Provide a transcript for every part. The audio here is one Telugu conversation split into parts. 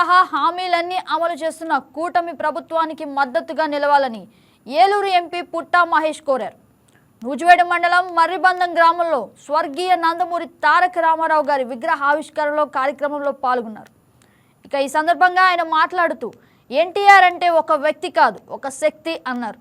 సహా హామీలన్నీ అమలు చేస్తున్న కూటమి ప్రభుత్వానికి మద్దతుగా నిలవాలని ఏలూరు ఎంపీ పుట్టా మహేష్ కోరారు. నూజివేడు మండలం మర్రిబంధం గ్రామంలో స్వర్గీయ నందమూరి తారక రామారావు గారి విగ్రహ ఆవిష్కరణలో కార్యక్రమంలో పాల్గొన్నారు. ఇక ఈ సందర్భంగా ఆయన మాట్లాడుతూ ఎన్టీఆర్ అంటే ఒక వ్యక్తి కాదు ఒక శక్తి అన్నారు.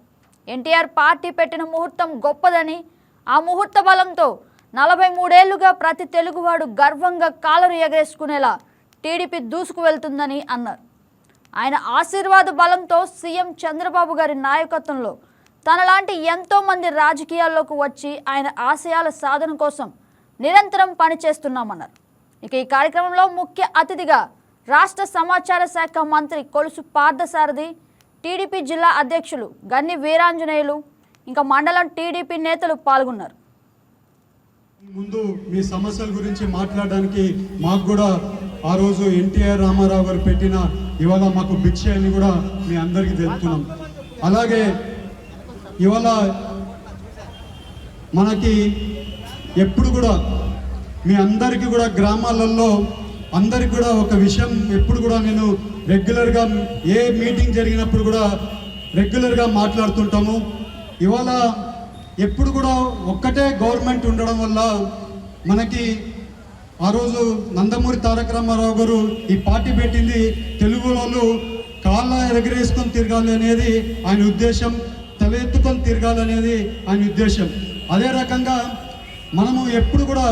ఎన్టీఆర్ పార్టీ పెట్టిన ముహూర్తం గొప్పదని ఆ ముహూర్త బలంతో నలభై మూడేళ్ళుగా ప్రతి తెలుగువాడు గర్వంగా కాలరు ఎగరేసుకునేలా టీడీపీ దూసుకు వెళ్తుందని అన్నారు. ఆయన ఆశీర్వాద బలంతో సీఎం చంద్రబాబు గారి నాయకత్వంలో తనలాంటి ఎంతో మంది రాజకీయాల్లోకి వచ్చి ఆయన ఆశయాల సాధన కోసం నిరంతరం పనిచేస్తున్నామన్నారు. ఇక ఈ కార్యక్రమంలో ముఖ్య అతిథిగా రాష్ట్ర సమాచార శాఖ మంత్రి కొలుసు పార్థసారథి టీడీపీ జిల్లా అధ్యక్షులు గన్ని వీరాంజనేయులు ఇంకా మండలం టీడీపీ నేతలు పాల్గొన్నారు. ముందు మీ సమస్యల గురించి మాట్లాడడానికి మాకు కూడా ఆ రోజు ఎన్టీఆర్ రామారావు గారు పెట్టిన ఇవాళ మాకు భిక్ష అని కూడా మీ అందరికీ తెలుపుతున్నాం. అలాగే ఇవాళ మనకి ఎప్పుడు కూడా మీ అందరికీ కూడా గ్రామాలలో అందరికి కూడా ఒక విషయం ఎప్పుడు కూడా నేను రెగ్యులర్గా ఏ మీటింగ్ జరిగినప్పుడు కూడా రెగ్యులర్గా మాట్లాడుతుంటాము. ఇవాళ ఎప్పుడు కూడా ఒక్కటే గవర్నమెంట్ ఉండడం వల్ల మనకి ఆ రోజు నందమూరి తారక రామారావు గారు ఈ పార్టీ పెట్టింది తెలుగు వాళ్ళు కాళ్ళ ఎగరేసుకొని తిరగాలి అనేది ఆయన ఉద్దేశం తల ఎత్తుకొని తిరగాలి అనేది ఆయన ఉద్దేశం. అదే రకంగా మనము ఎప్పుడు కూడా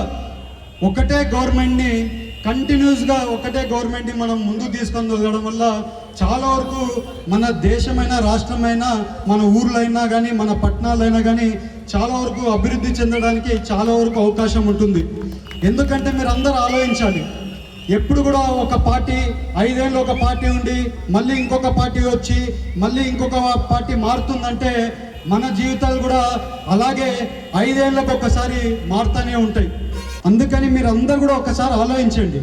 ఒకటే గవర్నమెంట్ని కంటిన్యూస్గా ఒకటే గవర్నమెంట్ని మనం ముందుకు తీసుకొని వెళ్ళడం వల్ల చాలా వరకు మన దేశమైన రాష్ట్రమైనా మన ఊర్లైనా కానీ మన పట్టణాలైనా కానీ చాలా వరకు అభివృద్ధి చెందడానికి చాలా వరకు అవకాశం ఉంటుంది. ఎందుకంటే మీరు అందరూ ఆలోచించాలి. ఎప్పుడు కూడా ఒక పార్టీ ఐదేళ్ళు ఒక పార్టీ ఉండి మళ్ళీ ఇంకొక పార్టీ వచ్చి మళ్ళీ ఇంకొక పార్టీ మారుతుందంటే మన జీవితాలు కూడా అలాగే ఐదేళ్ళకు ఒకసారి మారుతూనే ఉంటాయి. అందుకని మీరు అందరు కూడా ఒకసారి ఆలోచించండి.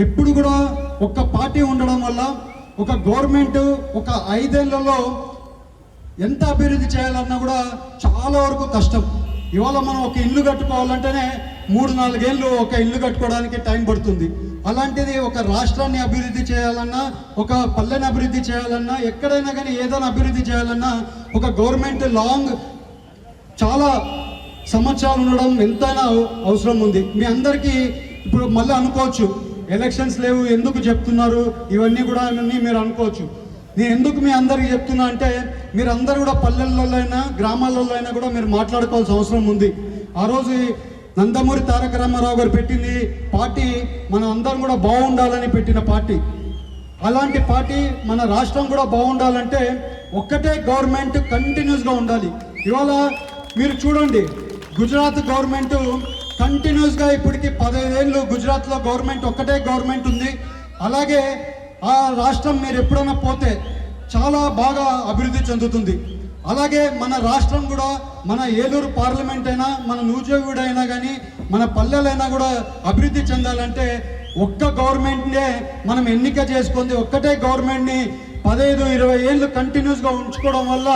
ఎప్పుడు కూడా ఒక పార్టీ ఉండడం వల్ల ఒక గవర్నమెంట్ ఒక ఐదేళ్ళలో ఎంత అభివృద్ధి చేయాలన్నా కూడా చాలా వరకు కష్టం. ఇవాళ మనం ఒక ఇల్లు కట్టుకోవాలంటేనే మూడు నాలుగేళ్ళు ఒక ఇల్లు కట్టుకోవడానికి టైం పడుతుంది. అలాంటిది ఒక రాష్ట్రాన్ని అభివృద్ధి చేయాలన్నా ఒక పల్లెని అభివృద్ధి చేయాలన్నా ఎక్కడైనా కానీ ఏదైనా అభివృద్ధి చేయాలన్నా ఒక గవర్నమెంట్ లాంగ్ చాలా సంవత్సరాలు ఉండడం ఎంతైనా అవసరం ఉంది. మీ అందరికీ ఇప్పుడు మళ్ళీ అనుకోవచ్చు ఎలక్షన్స్ లేవు ఎందుకు చెప్తున్నారు? ఇవన్నీ కూడా మీరు అనుకోవచ్చు. నేను ఎందుకు మీ అందరికీ చెప్తున్నా అంటే మీరు కూడా పల్లెల్లో అయినా గ్రామాలలో అయినా కూడా మీరు మాట్లాడుకోవాల్సిన అవసరం ఉంది. ఆ రోజు నందమూరి తారక రామారావు గారు పెట్టింది పార్టీ మనం అందరం కూడా బాగుండాలని పెట్టిన పార్టీ. అలాంటి పార్టీ మన రాష్ట్రం కూడా బాగుండాలంటే ఒక్కటే గవర్నమెంట్ కంటిన్యూస్గా ఉండాలి. ఇవాళ మీరు చూడండి గుజరాత్ గవర్నమెంట్ కంటిన్యూస్గా ఇప్పటికి పదహైదేళ్ళు గుజరాత్లో గవర్నమెంట్ ఒక్కటే గవర్నమెంట్ ఉంది. అలాగే ఆ రాష్ట్రం మీరు ఎప్పుడైనా పోతే చాలా బాగా అభివృద్ధి చెందుతుంది. అలాగే మన రాష్ట్రం కూడా మన ఏలూరు పార్లమెంట్ అయినా మన నూజేవీడు కానీ మన పల్లెలైనా కూడా అభివృద్ధి చెందాలంటే ఒక్క గవర్నమెంట్నే మనం ఎన్నిక చేసుకుంది ఒక్కటే గవర్నమెంట్ని పదహైదు ఇరవై ఏళ్ళు కంటిన్యూస్గా ఉంచుకోవడం వల్ల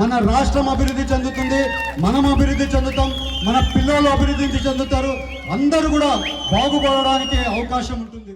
మన రాష్ట్రం అభివృద్ధి చెందుతుంది మనం అభివృద్ధి చెందుతాం మన పిల్లలు అభివృద్ధి చెందుతారు అందరూ కూడా బాగుపడడానికి అవకాశం ఉంటుంది.